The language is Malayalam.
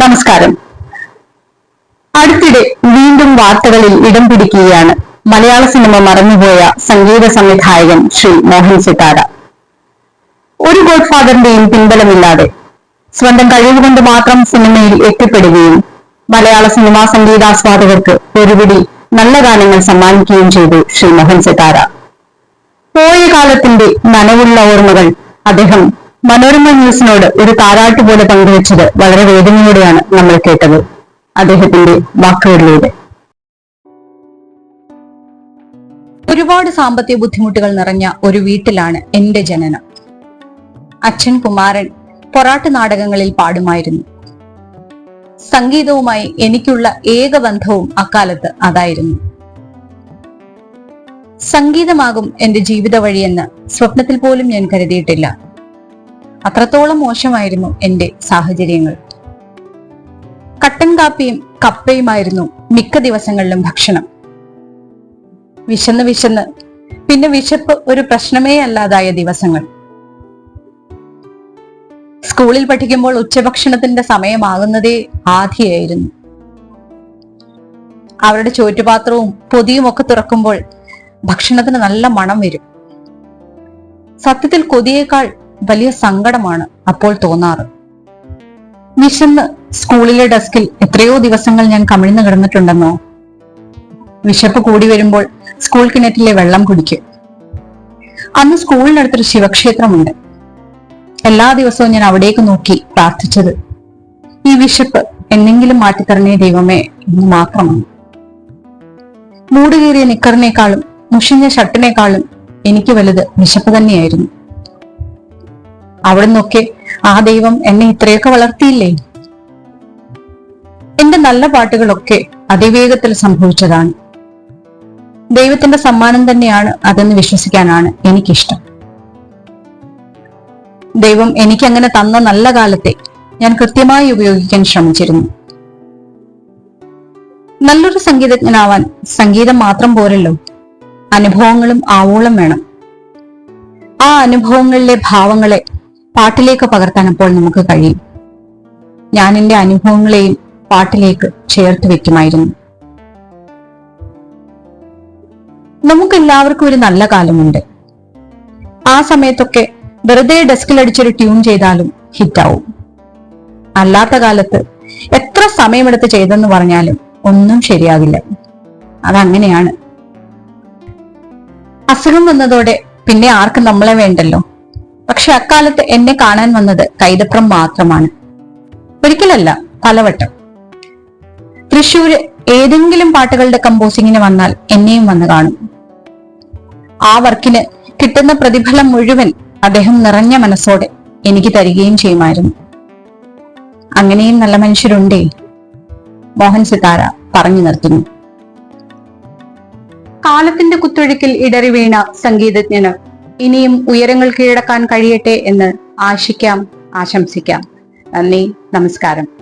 നമസ്കാരം. അടുത്തിടെ വീണ്ടും വാർത്തകളിൽ ഇടം പിടിക്കുകയാണ്. മലയാള സിനിമ മറന്നുപോയ സംഗീത സംവിധായകൻ ശ്രീ മോഹൻ സിത്താര. ഒരു ഗോഡ് ഫാദറിന്റെയും പിൻബലമില്ലാതെ സ്വന്തം കഴിവുകൊണ്ട് മാത്രം സിനിമയിൽ എത്തിപ്പെടുകയും മലയാള സിനിമാ സംഗീതാസ്വാദകർക്ക് ഒരുപിടി നല്ല ഗാനങ്ങൾ സമ്മാനിക്കുകയും ചെയ്തു ശ്രീ മോഹൻ സിത്താര. പോയ കാലത്തിന്റെ നനവുള്ള ഓർമ്മകൾ അദ്ദേഹം മനോരമ ന്യൂസിനോട് ഒരു താരാട്ട് പോലെ പങ്കുവച്ചത് വളരെ വേദനയോടെയാണ് നമ്മൾ കേട്ടത്. അദ്ദേഹത്തിന്റെ വാക്കുകളിലൂടെ. ഒരുപാട് സാമ്പത്തിക ബുദ്ധിമുട്ടുകൾ നിറഞ്ഞ ഒരു വീട്ടിലാണ് എന്റെ ജനനം. അച്ഛൻ കുമാരൻ പൊറാട്ട് നാടകങ്ങളിൽ പാടുമായിരുന്നു. സംഗീതവുമായി എനിക്കുള്ള ഏക ബന്ധവും അക്കാലത്ത് അതായിരുന്നു. സംഗീതമാകും എന്റെ ജീവിത വഴിയെന്ന് സ്വപ്നത്തിൽ പോലും ഞാൻ കരുതിയിട്ടില്ല. അത്രത്തോളം മോശമായിരുന്നു എന്റെ സാഹചര്യങ്ങൾ. കട്ടൻ കാപ്പിയും കപ്പയുമായിരുന്നു മിക്ക ദിവസങ്ങളിലും ഭക്ഷണം. വിശന്ന് വിശന്ന് പിന്നെ വിശപ്പ് ഒരു പ്രശ്നമേ അല്ലാതായ ദിവസങ്ങൾ. സ്കൂളിൽ പഠിക്കുമ്പോൾ ഉച്ചഭക്ഷണത്തിന്റെ സമയമാകുന്നതേ ആധിയായിരുന്നു. അവരുടെ ചോറ്റുപാത്രവും പൊതിയും ഒക്കെ തുറക്കുമ്പോൾ ഭക്ഷണത്തിന് നല്ല മണം വരും. സത്യത്തിൽ കൊതിയേക്കാൾ വലിയ സങ്കടമാണ് അപ്പോൾ തോന്നാറ്. വിശന്ന് സ്കൂളിലെ ഡെസ്കിൽ എത്രയോ ദിവസങ്ങൾ ഞാൻ കമിഴ്ന്നു കിടന്നിട്ടുണ്ടെന്നോ? വിശപ്പ് കൂടി വരുമ്പോൾ സ്കൂൾ കിണറ്റിലെ വെള്ളം കുടിക്കും. അന്ന് സ്കൂളിനടുത്തൊരു ശിവക്ഷേത്രമുണ്ട്. എല്ലാ ദിവസവും ഞാൻ അവിടേക്ക് നോക്കി പ്രാർത്ഥിച്ചത്. ഈ വിശപ്പ് എന്നെങ്കിലും മാറ്റിത്തരണേ ദൈവമേ എന്ന് മാത്രമാണ്. മൂടുകേറിയ നിക്കറിനേക്കാളും മുഷിഞ്ഞ ഷർട്ടിനേക്കാളും എനിക്ക് വലുത് വിശപ്പ് തന്നെയായിരുന്നു. അവിടെ നിന്നൊക്കെ ആ ദൈവം എന്നെ ഇത്രയൊക്കെ വളർത്തിയില്ലേ? എന്റെ നല്ല പാട്ടുകളൊക്കെ അതിവേഗത്തിൽ സംഭവിച്ചതാണ്. ദൈവത്തിന്റെ സമ്മാനം തന്നെയാണ് അതെന്ന് വിശ്വസിക്കാനാണ് എനിക്കിഷ്ടം. ദൈവം എനിക്ക് അങ്ങനെ തന്ന നല്ല കാലത്തെ ഞാൻ കൃത്യമായി ഉപയോഗിക്കാൻ ശ്രമിച്ചിരുന്നു. നല്ലൊരു സംഗീതജ്ഞനാവാൻ സംഗീതം മാത്രം പോരല്ലോ. അനുഭവങ്ങളും ആവോളം വേണം. ആ അനുഭവങ്ങളിലെ ഭാവങ്ങളെ പാട്ടിലേക്ക് പകർത്താൻ അപ്പോൾ നമുക്ക് കഴിയും. ഞാൻ എന്റെ അനുഭവങ്ങളെയും പാട്ടിലേക്ക് ചേർത്ത് വെക്കുമായിരുന്നു. നമുക്ക് എല്ലാവർക്കും ഒരു നല്ല കാലമുണ്ട്. ആ സമയത്തൊക്കെ വെറുതെ ഡെസ്കിൽ അടിച്ചൊരു ട്യൂൺ ചെയ്താലും ഹിറ്റാവും. അല്ലാത്ത കാലത്ത് എത്ര സമയമെടുത്ത് ചെയ്തെന്ന് പറഞ്ഞാലും ഒന്നും ശരിയാകില്ല അതങ്ങനെയാണ്. അസുഖം വന്നതോടെ പിന്നെ ആർക്കും നമ്മളെ വേണ്ടല്ലോ. പക്ഷെ അക്കാലത്ത് എന്നെ കാണാൻ വന്നത് കൈതപ്രം മാത്രമാണ്. ഒരിക്കലല്ല പലവട്ടം തൃശ്ശൂര് ഏതെങ്കിലും പാട്ടുകളുടെ കമ്പോസിങ്ങിന് വന്നാൽ എന്നെയും വന്ന് കാണും. ആ വർക്കിന് കിട്ടുന്ന പ്രതിഫലം മുഴുവൻ അദ്ദേഹം നിറഞ്ഞ മനസ്സോടെ എനിക്ക് തരികയും ചെയ്യുമായിരുന്നു. അങ്ങനെയും നല്ല മനുഷ്യരുണ്ടേ മോഹൻ സിതാര പറഞ്ഞു നിർത്തുന്നു. കാലത്തിന്റെ കുത്തൊഴുക്കിൽ ഇടറി വീണ സംഗീതജ്ഞന് ഇനിയും ഉയരങ്ങൾ കീഴടക്കാൻ കഴിയട്ടെ എന്ന് ആശിക്കാം ആശംസിക്കാം. നന്ദി നമസ്കാരം.